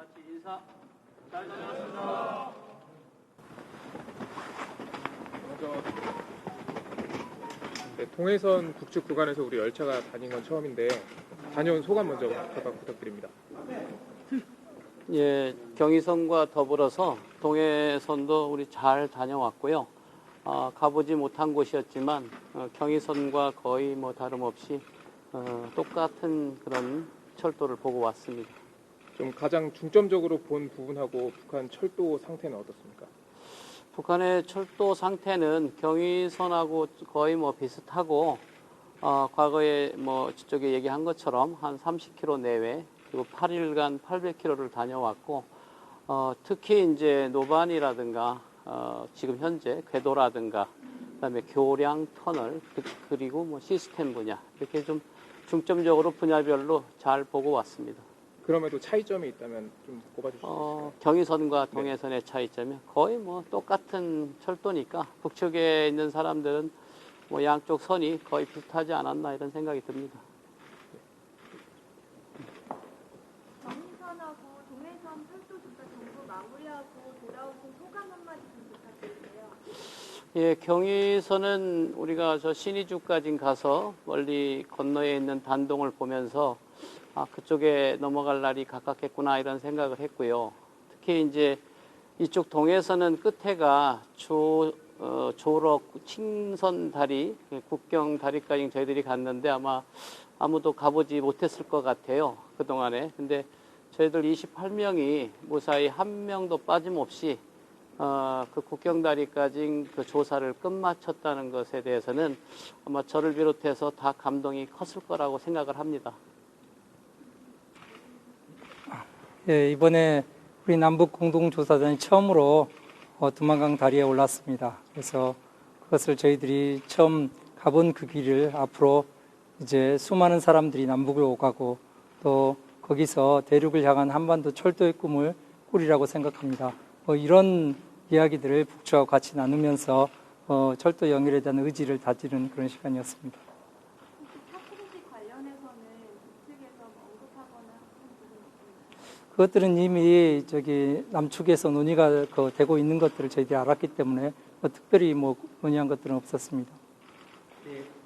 다 같이 인사. 잘 다녀왔습니다. 네, 동해선 북측 구간에서 우리 열차가 다닌 건 처음인데 다녀온 소감 먼저 부탁, 부탁드립니다. 예, 경의선과 더불어서 동해선도 우리 잘 다녀왔고요. 어, 가보지 못한 곳이었지만 어, 경의선과 거의 뭐 다름없이 어, 똑같은 그런 철도를 보고 왔습니다. 좀 가장 중점적으로 본 부분하고 북한 철도 상태는 어떻습니까? 북한의 철도 상태는 경의선하고 거의 뭐 비슷하고 어, 과거에 뭐 저쪽에 얘기한 것처럼 한 30km 내외 그리고 8일간 800km를 다녀왔고 어, 특히 이제 노반이라든가 어, 지금 현재 궤도라든가 그다음에 교량 터널 그- 그리고 뭐 시스템 분야 이렇게 좀 중점적으로 분야별로 잘 보고 왔습니다. 그럼에도 차이점이 있다면 좀 꼽아주시죠. 어, 경의선과 동해선의 차이점이 거의 뭐 똑같은 철도니까 북측에 있는 사람들은 뭐 양쪽 선이 거의 비슷하지 않았나 이런 생각이 듭니다. 정선하고 동해선 철도 조사 정보 마무리하고 돌아오신 소감 한마디 좀 부탁드릴게요. 예, 경의선은 우리가 저 신의주까지 가서 멀리 건너에 있는 단동을 보면서 아, 그쪽에 넘어갈 날이 가깝겠구나 이런 생각을 했고요. 특히 이제 이쪽 동해선은 끝에가 조, 어, 조럭 칭선 다리, 예, 국경 다리까지 저희들이 갔는데 아마 아무도 가보지 못했을 것 같아요. 그동안에. 근데 저희들 28명이 무사히 한 명도 빠짐없이 어, 그 국경다리까지 그 조사를 끝마쳤다는 것에 대해서는 아마 저를 비롯해서 다 감동이 컸을 거라고 생각을 합니다. 예, 이번에 우리 남북 공동조사단이 처음으로 어, 두만강 다리에 올랐습니다. 그래서 그것을 저희들이 처음 가본 그 길을 앞으로 이제 수많은 사람들이 남북을 오가고 또 거기서 대륙을 향한 한반도 철도의 꿈을 꾸리라고 생각합니다. 뭐 이런 이야기들을 북측하고 같이 나누면서 어, 철도 연결에 대한 의지를 다지는 그런 시간이었습니다. 뭐? 그것들은 이미 저기 남측에서 논의가 그 되고 있는 것들을 저희들이 알았기 때문에 뭐 특별히 뭐 논의한 것들은 없었습니다. 이